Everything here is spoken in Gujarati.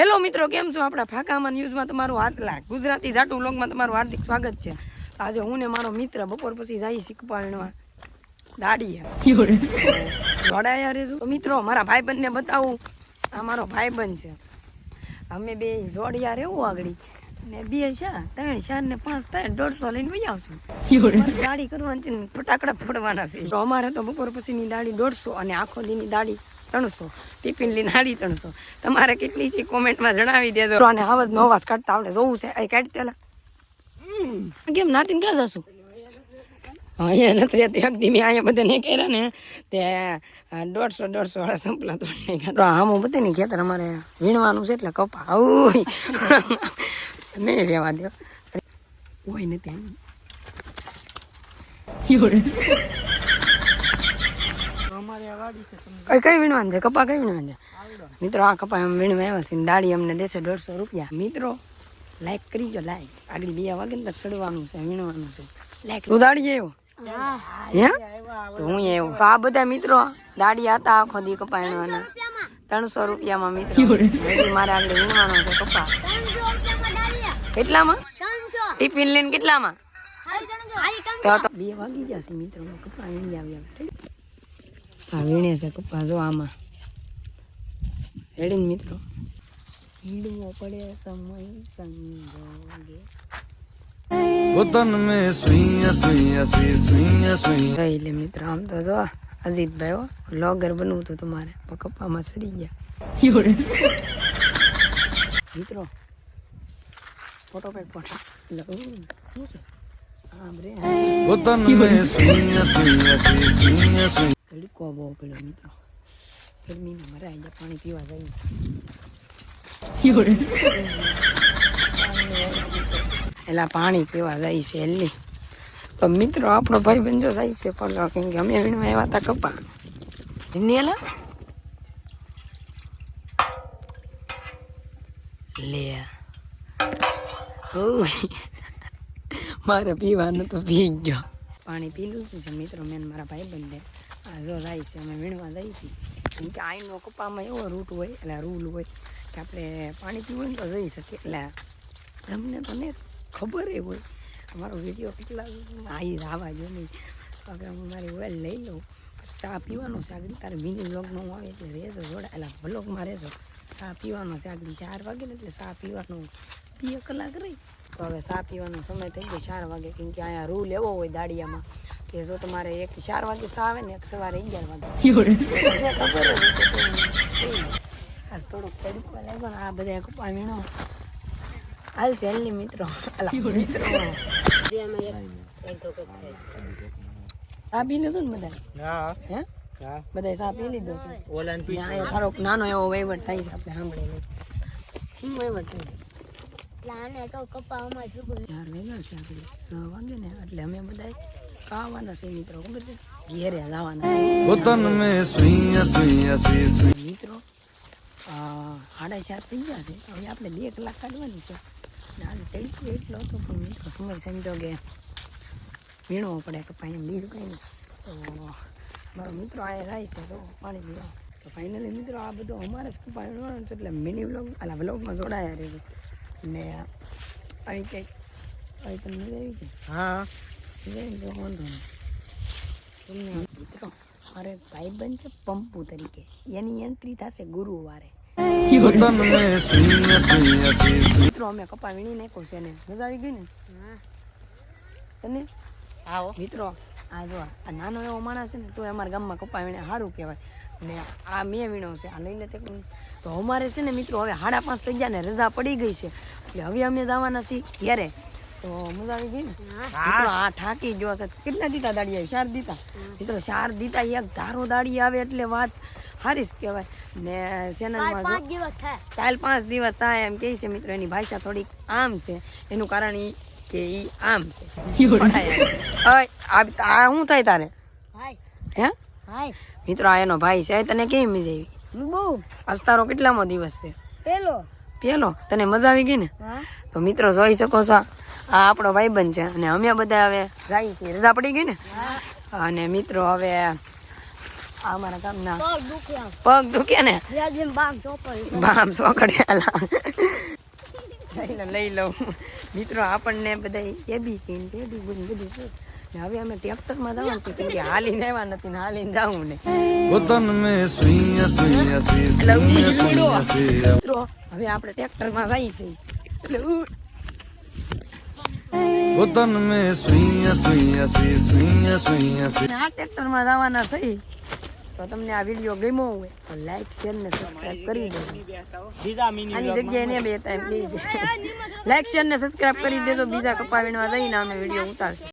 હેલો મિત્રો કેમ છો? આપણા ફાકામાં ન્યૂઝમાં તમારું લાખ ગુજરાતી જાટુ વ્લોગમાં તમારું હાર્દિક સ્વાગત છે. આજે હું ને મારો મિત્ર બપોર પછી જાય શીખવાડવા દાડીએ. જોડાયા તો મિત્રો મારા ભાઈબંધને બતાવું. આ મારો ભાઈબંધ છે. અમે બે જોડિયા રહેવું આગળ. ને બે છે ત્રણ ચાર ને પાંચ ત્રણ દોઢસો લઈને વહી આવશું. દાડી કરવાની છે ફટાકડા ફોડવાના છે. તો અમારે તો બપોર પછીની દાડી દોઢસો અને આખો દીની દાડી ત્રણસો. ટિફિન લઈને સાડી ત્રણસો. તમારે કેટલી છે કોમેન્ટમાં જણાવી દેજો. અને હવે નો અવાજ કાઢતા આવડે જોવું છે. એ કાઢી પેલા કેમ નાતીને ક્યાં જશું? અહીંયા નથી રહેતી. એક મેં અહીંયા બધા નહીં કર્યા ને તે દોઢસો દોઢસો વાળા સંપલા તો તો આમ બધે નહીં ખેતર અમારે વીણવાનું છે એટલે કપા. આવું નહીં રહેવા દો હોય નથી. કઈ કઈ વીણવાનું છે? કપા કઈ વીણવાનું છે? મિત્રો આ કપા એમ વીણવા આવ્યા છે દાડી અમને દેશે દોઢસો રૂપિયા. મિત્રો લાઈક કરી જો લાઈક આગળ બે વાગે ને ચડવાનું છે વીણવાનું છે. લાઈક તું દાડી આવ્યો હે. તો હું આવ્યો આ બધા મિત્રો દાડી હતા આખો દી કપા વીણવાના. ત્રણસો રૂપિયામાં મિત્રો મારે આગળ વીણવાનો છે કપા. કેટલામાં? ટિફિન લઈને કેટલામાં? બે વાગી જશે મિત્રો કપા વીણી આવ્યા. આ વીણે છે કપ્પા જો આમાં. હેડીને મિત્રો. હિંડવો પડે સમય સંજોગે. વતન મે સુઈયા સુઈયા સી સુઈયા સુઈયા એટલે મિત્ર આમ તો જો અજીતભાઈ હો વ્લોગર બનવું હતું તમારે. કપ્પામાં ચડી ગયા. મિત્રો ફોટો પેક ફોટો વતન મે શૂન્ય શૂન્ય શૂન્ય શૂન્ય તડકો બહુ પેલો મિત્રો ગરમીમાં મરાઈ જાય પાણી પીવા જાય એલા પાણી પીવા જાય છે એલી. તો મિત્રો, આપણો ભાઈ બંધો જાય છે પણ કેમ કે અમે વીણવા આવ્યા હતા કપા. નીલા લે. ઓ મારે પીવાનું તો પી ગયો. પાણી પી લીધું છે મિત્રો મેં મારા ભાઈ બંને આ જો જાય છે, અમે વીણવા જઈએ છીએ. કેમ કે આઈનો કપામાં એવો રૂટ હોય, એટલે રૂલ હોય કે આપણે પાણી પીવું ને તો જઈ શકીએ. એટલે તમને તો ને ખબર એ હોય. અમારો વીડિયો કેટલા આવી આવવા જો નહીં હવે હું મારી ઓઇલ લઈ લઉં. ચા પીવાનું છે આગળ. તારે મિની બ્લોગનો આવે એટલે રહેજો જોડા. એટલે બ્લોગમાં રહેજો. ચા પીવાનો છે ચાર વાગે ને એટલે ચા પીવાનો બે કલાક રહી. તો હવે ચા પીવાનો સમય થઈ ગયો ચાર વાગે. કેમ કે અહીંયા રૂલ એવો હોય દાડિયામાં. કે જો તમારે એક ચાર વાગે ચા આવે ને એક સવારે અગિયાર વાગે. આજ થોડુંક તડકો લાગ્યો ને આ બધા કપા વીણો. હાલ છે હાલની મિત્રો. અલા મિત્રો. ચા પી લીધું ને બધા હે. બધા ચા પી લીધો અહીંયા થોડોક નાનો એવો વહીવટ થાય છે આપણે સાંભળીને શું વહીવટ થાય? ચાર વાગ્યા છે આપણે છ વાગે ને એટલે અમે બધા ખાવાના છે મિત્રો ખબર છે? ઘેરે લાવવાના મિત્રો ચાર થઈ ગયા આપણે બે કલાક કાઢવાની છે. આજે તડકો એટલો હતો પણ સમય સમજો કે વીણવો પડે કે પાણી બીજું કંઈ નહીં. તો મારો મિત્રો આ જાય છે તો પાણી પીવા. તો ફાઇનલી મિત્રો આ બધું અમારે સ્કૂપા વીણવાનું છે એટલે મિની વ્લોગ અલા વ્લોગમાં જોડાયા રહી ને અહીં કંઈક અહીં તમને આવી ગઈ હા જઈને વાંધો નહીં મિત્રો મારે ભાઈ બન છે પંપુ તરીકે. એની એન્ટ્રી થશે ગુરુવારે. મિત્રો અમે કપા વીણી નાખ્યો છે ને. મજા આવી ગઈ ને? તને આવો. મિત્રો આ જો આ નાનો એવો માણસ છે ને તો અમારા ગામમાં કપા વીણે સારું કહેવાય. ને આ મેં વીણો છે આ લઈને તે. તો અમારે છે ને મિત્રો હવે સાડા પાંચ થઈ ગયા ને રજા પડી ગઈ છે. એટલે હવે અમે જવાના છીએ ઘેરે. તો મજા આવી ગઈ મિત્રો આ ઠાકી જો છે કેટલા દીતા દાડી આવી ચાર દીતા મિત્રો ચાર દીતા એક ધારો દાડી આવે એટલે વાત જ કહેવાય. ને ચેનલમાં ચાલ કાલ પાંચ દિવસ થાય એમ કહે છે મિત્રો એની ભાષા થોડીક આમ છે. એનું કારણ એ કે એ આમ છે. આ શું થાય તારે? હે? મિત્રો આ એનો ભાઈ છે. તને કેવી મજા આવી? બહુ. આજ તારો કેટલામો દિવસ છે? પેલો. પેલો? તને મજા આવી ગઈ ને? તો મિત્રો જોઈ શકો છો આ આપણો ભાઈબંધ છે અને અમે બધા હવે જાય છીએ. રજા પડી ગઈ ને? અને મિત્રો હવે અમારા ગામના પગ દુખ્યા. ને? બામ લો લઈ લઉં મિત્રો આપણને બધા એબી કીન એબી ગુણ બધું છે. હવે અમે ટેક્ટરમાં જવાનું છે કેમ કે હાલીને આવ્યા નથી હાલીને જાવું ને. વતન મે સુઈયા સુઈયા સુઈયા સુઈયા સુઈયા મિત્રો હવે આપણે ટ્રેક્ટરમાં જઈએ છે. ગોતન વતન મે સુઈયા સુઈયા સુઈયા સુઈયા સુઈયા આ ટેક્ટરમાં જવાના છે. તો તમને આ વીડિયો ગમ્યો હોય તો લાઈક શેર ને સબસ્ક્રાઇબ કરી દેજો. આની જગ્યાએ ને બે ટાઈમ પ્લીઝ લાઈક શેર ને સબસ્ક્રાઇબ કરી દેજો બીજા કપા વીણવા જઈને અમે વીડિયો ઉતારશું.